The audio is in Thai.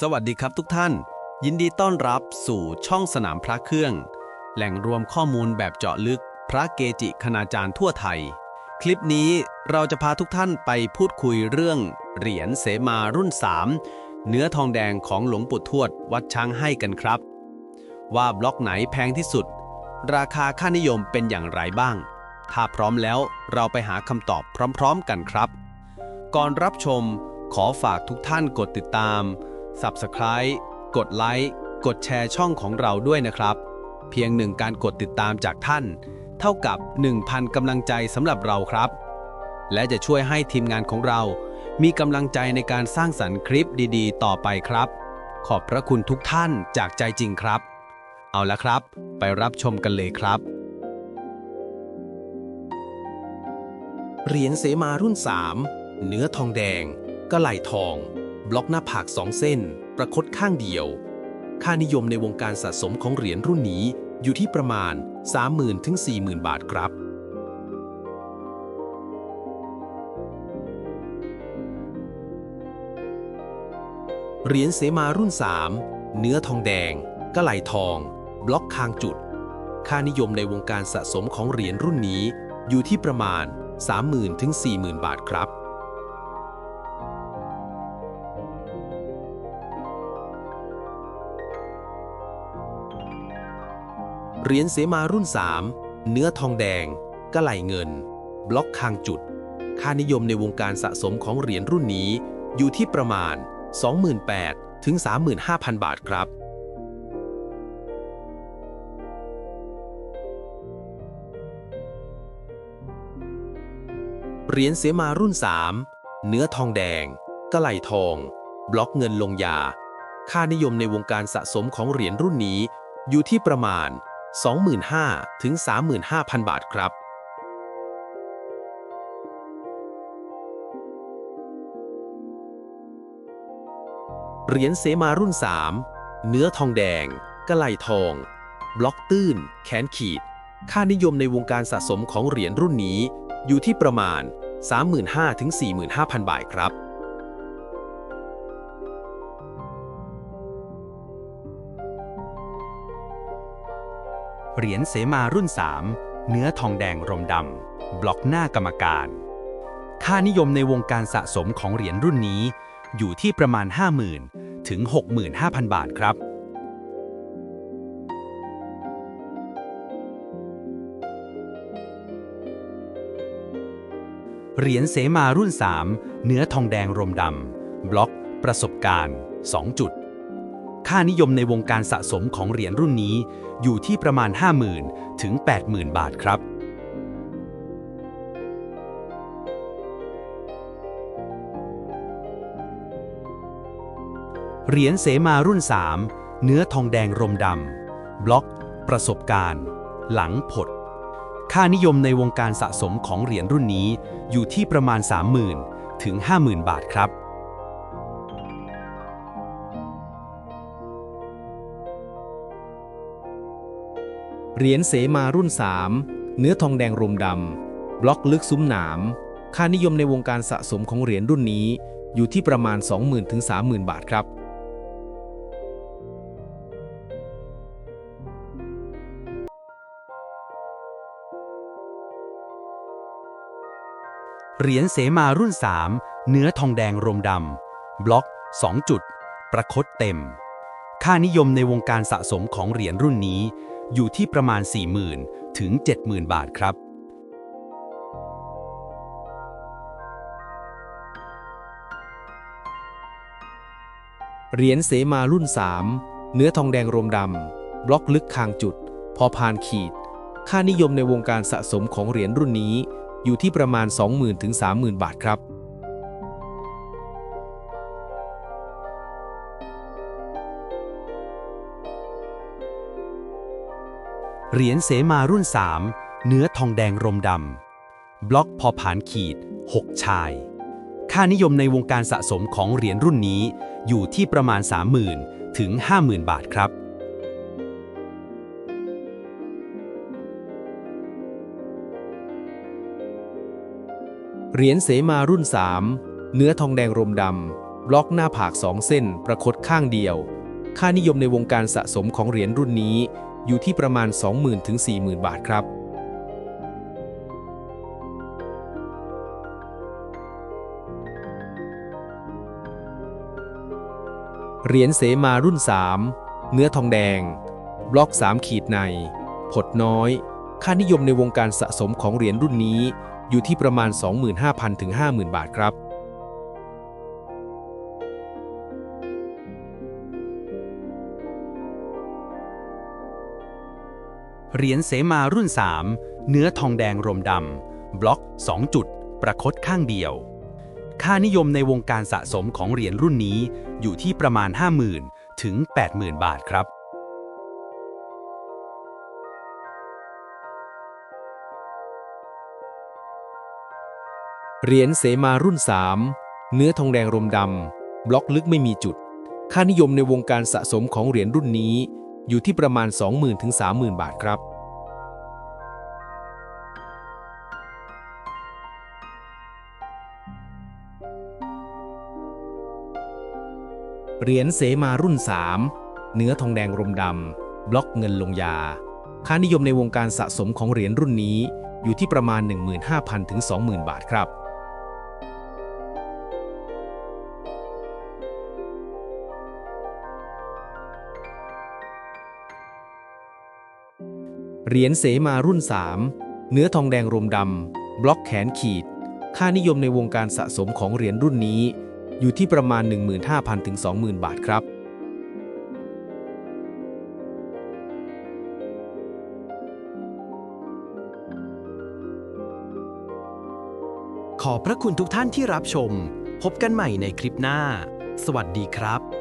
สวัสดีครับทุกท่าน ยินดีต้อนรับสู่ช่องสนามพระเครื่อง แหล่งรวมข้อมูลแบบเจาะลึก พระเกจิคณาจารย์ทั่วไทย คลิปนี้เราจะพาทุกท่านไปพูดคุยเรื่อง เหรียญเสมารุ่น 3 เนื้อทองแดงของหลวงปู่ทวดวัดช้างให้กันครับ ว่าบล็อกไหนแพงที่สุด ราคาค่านิยมเป็นอย่างไรบ้าง ถ้าพร้อมแล้วเราไปหาคำตอบพร้อม ๆ กันครับ ก่อนรับชมขอฝากทุกท่านกดติดตาม Subscribe กดไลค์กดแชร์ช่องของเราด้วยนะครับ เพียงหนึ่งการกดติดตามจากท่าน เท่ากับ 1,000กำลังใจสำหรับเราครับ และจะช่วยให้ทีมงานของเรา มีกำลังใจในการสร้างสรรค์คลิปดีๆ ต่อไปครับ ขอบพระคุณทุกท่านจากใจจริงครับ เอาละครับ ไปรับชมกันเลยครับ เหรียญเสมารุ่น 3 เนื้อทองแดงกระไหล่ทอง บล็อกหน้าผากสองเส้น ประคตข้างเดียว ค่านิยมในวงการสะสมของเหรียญรุ่นนี้อยู่ที่ประมาณ 30,000ถึง40,000 บาทครับ เหรียญเสมารุ่น 3 เนื้อทองแดงกระไหลทอง บล็อกคางจุด ค่านิยมในวงการสะสมของเหรียญรุ่นนี้อยู่ที่ประมาณ 30,000ถึง40,000 บาทครับ เหรียญเสมารุ่น 3 เนื้อทองแดง กระไหลเงิน บล็อกคางจุด ค่านิยมในวงการสะสมของเหรียญรุ่นนี้ อยู่ที่ประมาณ 28,000ถึง35,000 บาทครับ เหรียญเสมารุ่น 3 เนื้อทองแดง กระไหลทอง บล็อกเงินลงยา ค่านิยมในวงการสะสมของเหรียญรุ่นนี้อยู่ที่ประมาณ 25,000 ถึง 35,000 บาทครับ เหรียญเสมารุ่น 3 เนื้อทองแดงกระไลทอง บล็อกตื้น แขนขีด ค่านิยมในวงการสะสมของเหรียญรุ่นนี้ อยู่ที่ประมาณ 35,000 ถึง 45,000 บาทครับ เหรียญเสมารุ่น 3 เนื้อทองแดงรมดำ บล็อกหน้ากรรมการ ค่านิยมในวงการสะสมของเหรียญรุ่นนี้ อยู่ที่ประมาณ 50,000 ถึง 65,000 บาทครับ เหรียญเสมารุ่น 3 เนื้อทองแดงรมดำ บล็อก ประสบการณ์ 2 จุด ค่านิยมในวงการสะสมของเหรียญรุ่นนี้อยู่ที่ประมาณ 50,000 ถึง 80,000 บาทครับ เหรียญเสมารุ่น 3 เนื้อทองแดงรมดำบล็อก ประสบการณ์ หลังผด ค่านิยมในวงการสะสมของเหรียญรุ่นนี้อยู่ที่ประมาณ 30,000 ถึง 50,000 บาทครับ เหรียญเสมารุ่น 3 เนื้อทองแดงรมดำ บล็อกลึกซุ้มหนาม ค่านิยมในวงการสะสมของเหรียญรุ่นนี้อยู่ที่ประมาณ 20,000ถึง30,000 บาทครับ เหรียญเสมารุ่น 3 เนื้อทองแดงรมดำ บล็อก 2 จุด ประคตเต็ม ค่านิยมในวงการสะสมของเหรียญรุ่นนี้ อยู่ที่ประมาณ 40,000 ถึง 70,000 บาทครับ เหรียญเสมารุ่น 3 เนื้อทองแดงรมดำ บล็อกลึกคางจุด พอพานขีด ค่านิยมในวงการสะสมของเหรียญรุ่นนี้ อยู่ที่ประมาณ 20,000 ถึง 30,000 บาทครับ เหรียญเสมารุ่น 3 เนื้อทองแดงรมดำบล็อกพอผานขีด 6 ชาย ค่านิยมในวงการสะสมของเหรียญรุ่นนี้อยู่ที่ประมาณ 30,000 ถึง 50,000 บาทครับ เหรียญเสมารุ่น 3 เนื้อทองแดงรมดำบล็อกหน้าผาก2เส้นประคตข้างเดียว ค่านิยมในวงการสะสมของเหรียญรุ่นนี้ อยู่ที่ประมาณ 20,000ถึง40,000 บาทครับ เหรียญเสมารุ่น 3 เนื้อทองแดง บล็อก 3 ขีดใน ผดน้อย ค่านิยมในวงการสะสมของเหรียญรุ่นนี้ อยู่ที่ประมาณ 25,000ถึง50,000 บาทครับ เหรียญเสมารุ่น 3 เนื้อทองแดงรมดำบล็อก 2 จุด ประคตข้างเดียว ค่านิยมในวงการสะสมของเหรียญรุ่นนี้อยู่ที่ประมาณ 50,000 ถึง 80,000 บาทครับ เหรียญเสมารุ่น 3 เนื้อทองแดงรมดำบล็อกลึกไม่มีจุด ค่านิยมในวงการสะสมของเหรียญรุ่นนี้ อยู่ที่ประมาณ 20,000ถึง30,000 บาทครับ เหรียญเสมารุ่น 3 เนื้อทองแดงรมดำบล็อกเงินลงยา ค่านิยมในวงการสะสมของเหรียญรุ่นนี้อยู่ที่ประมาณ 15,000ถึง20,000 บาทครับ เหรียญเสมารุ่น 3 เนื้อทองแดงรมดำบล็อกแขนขีด ค่านิยมในวงการสะสมของเหรียญรุ่นนี้ อยู่ที่ประมาณ 15,000ถึง20,000 บาทครับ ขอบพระคุณทุกท่านที่รับชม พบกันใหม่ในคลิปหน้า สวัสดีครับ